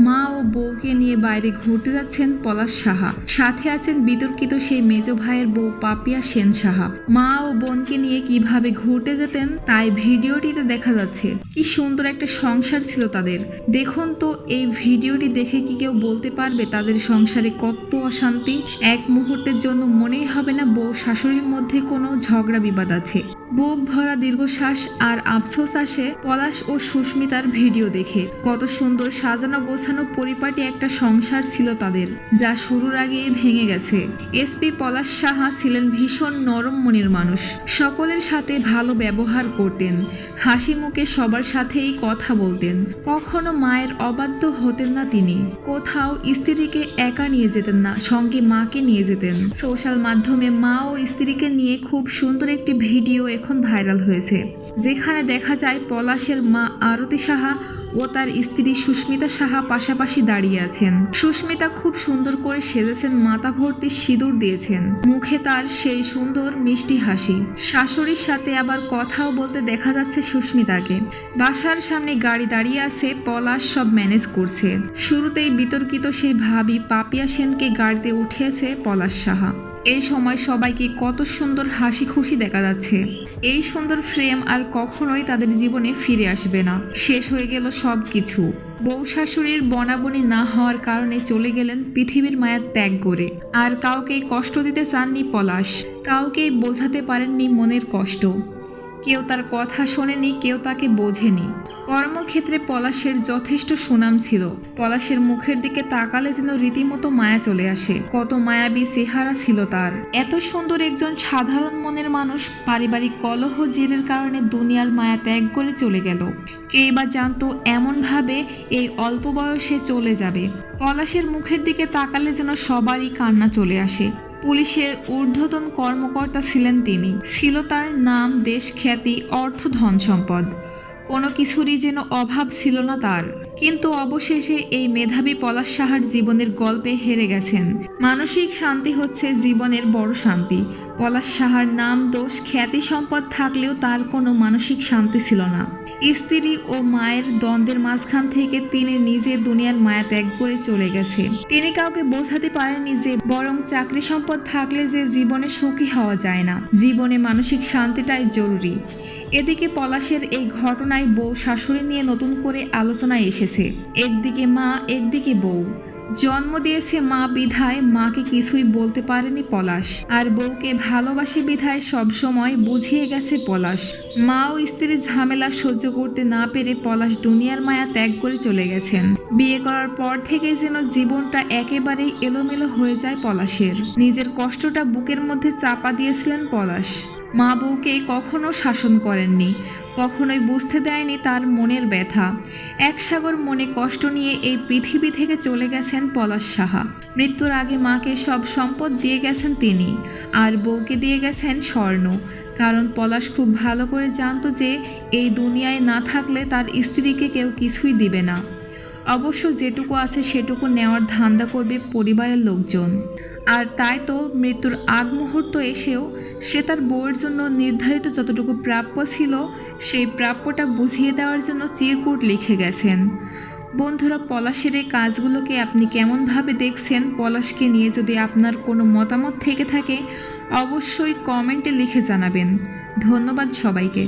মা ও বউকে নিয়ে বাইরে ঘুরতে যাচ্ছেন পলাশ সাহা। সাথে আছেন বিতর্কিত সেই মেজ ভাইয়ের বউ পাপিয়া সেন সাহা। মা ও বোনকে নিয়ে কীভাবে ঘুরতে যেতেন তাই ভিডিওটিতে দেখা যাচ্ছে। কি সুন্দর একটা সংসার ছিল তাদের। দেখুন তো, এই ভিডিওটি দেখে কি কেউ বলতে পারবে তাদের সংসারে কত অশান্তি? এক মুহূর্তের জন্য মনেই হবে না বউ শাশুড়ির মধ্যে কোনো ঝগড়া বিবাদ আছে। বুক ভরা দীর্ঘশ্বাস আর আফসোস আসে পলাশ ও সুস্মিতার ভিডিও দেখে। কত সুন্দর সাজানো গোছানো পরিপাটি একটা সংসার ছিল তাদের, যা শুরুর আগেই ভেঙে গেছে। এসপি পলাশ সাহা ছিলেন ভীষণ নরম মনের মানুষ। সকলের সাথে ভালো ব্যবহার করতেন, হাসি মুখে সবার সাথেই কথা বলতেন। কখনো মায়ের অবাধ্য হতেন না তিনি। কোথাও স্ত্রীকে একা নিয়ে যেতেন না, সঙ্গে মাকে নিয়ে যেতেন। সোশ্যাল মাধ্যমে মা ও স্ত্রীকে নিয়ে খুব সুন্দর একটি ভিডিও এখন ভাইরাল হয়েছে। যেখানে দেখা যায় পলাশের মা আরতি সাহা ও তার স্ত্রী সুস্মিতা সাহা পাশাপাশি দাঁড়িয়ে আছেন। সুস্মিতা খুব সুন্দর করে সেজেছেন, মাথা ভর্তি সিঁদুর দিয়েছেন। মুখে তার সেই সুন্দর মিষ্টি হাসি। শাশুড়ির সাথে আবার কথাও বলতে দেখা যাচ্ছে সুস্মিতাকে। বাসার সামনে গাড়ি দাঁড়িয়ে আছে, পলাশ সব ম্যানেজ করছে। শুরুতেই বিতর্কিত সেই ভাবি পাপিয়া সেনকে গাড়িতে উঠিয়েছে পলাশ সাহা। এই সময় সবাইকে কত সুন্দর হাসি খুশি দেখা যাচ্ছে। এই সুন্দর ফ্রেম আর কখনোই তাদের জীবনে ফিরে আসবে না। শেষ হয়ে গেল সব কিছু। বউ শাশুড়ির বনাবনি না হওয়ার কারণে চলে গেলেন পৃথিবীর মায়া ত্যাগ করে। আর কাউকে কষ্ট দিতে চাননি পলাশ। কাউকে বোঝাতে পারেননি মনের কষ্ট। কেউ তার কথা শোনেনি, কেউ তাকে বোঝেনি। কর্মক্ষেত্রে পলাশের যথেষ্ট সুনাম ছিল। পলাশের মুখের দিকে তাকালে যেন রীতিমতো মায়া চলে আসে। কত মায়াবী চেহারা ছিল তার। এত সুন্দর একজন সাধারণ মনের মানুষ পারিবারিক কলহ, জেরের কারণে দুনিয়ার মায়া ত্যাগ করে চলে গেল। কেই বা জানতো এমনভাবে এই অল্প বয়সে চলে যাবে। পলাশের মুখের দিকে তাকালে যেন সবারই কান্না চলে আসে। পুলিশের ঊর্ধ্বতন কর্মকর্তা ছিলেন তিনি। ছিল তার নাম, দেশ খ্যাতি, অর্থ, ধন সম্পদ। কোনো কিছুরই যেন অভাব ছিল না তার। কিন্তু অবশেষে এই মেধাবী পলাশ সাহার জীবনের গল্পে হেরে গেছেন। মানসিক শান্তি হচ্ছে জীবনের বড় শান্তি। পলাশ সাহার নাম, দোষ, খ্যাতি সম্পদ থাকলেও তার কোনো মানসিক শান্তি ছিল না। স্ত্রী ও মায়ের দ্বন্দ্বের মাঝখান থেকে তিনি নিজের দুনিয়ার মায়া ত্যাগ করে চলে গেছে। তিনি কাউকে বোঝাতে পারেননি যে বরং চাকরি সম্পদ থাকলে যে জীবনে সুখী হওয়া যায় না। জীবনে মানসিক শান্তিটাই জরুরি। এদিকে পলাশের এই ঘটনায় বউ শাশুড়ি নিয়ে নতুন করে আলোচনায় এসেছে। একদিকে মা, একদিকে বউ। জন্ম দিয়েছে মা বিধায়, মাকে কিছুই বলতে পারেনি পলাশ। আর বউকে ভালোবাসে বিধায় সবসময় বুঝিয়ে গেছে পলাশ। মা ও স্ত্রীর ঝামেলা সহ্য করতে না পেরে পলাশ দুনিয়ার মায়া ত্যাগ করে চলে গেছেন। বিয়ে করার পর থেকে যেন জীবনটা একেবারেই এলোমেলো হয়ে যায় পলাশের। নিজের কষ্টটা বুকের মধ্যে চাপা দিয়েছিলেন পলাশ। মা বউকে কখনো শাসন করেননি, কখনোই বুঝতে দেয়নি তার মনের ব্যথা। এক সাগর মনে কষ্ট নিয়ে এই পৃথিবী থেকে চলে গেছেন পলাশ সাহা। মৃত্যুর আগে মাকে সব সম্পদ দিয়ে গেছেন তিনি, আর বউকে দিয়ে গেছেন স্বর্ণ। কারণ পলাশ খুব ভালো করে জানতো যে, এই দুনিয়ায় না থাকলে তার স্ত্রীকে কেউ কিছুই দিবে না। অবশ্য যেটুকু আছে সেটুকু নেওয়ার ধান্দা করবে পরিবারের লোকজন। আর তাই তো মৃত্যুর আগ মুহূর্ত এসেও সে তার বউয়ের জন্য নির্ধারিত যতটুকু প্রাপ্য ছিল, সেই প্রাপ্যটা বুঝিয়ে দেওয়ার জন্য চিরকুট লিখে গেছেন। বন্ধুরা, পলাশের এই কাজগুলোকে আপনি কেমনভাবে দেখছেন, পলাশকে নিয়ে যদি আপনার কোনো মতামত থেকে থাকে, অবশ্যই কমেন্টে লিখে জানাবেন। ধন্যবাদ সবাইকে।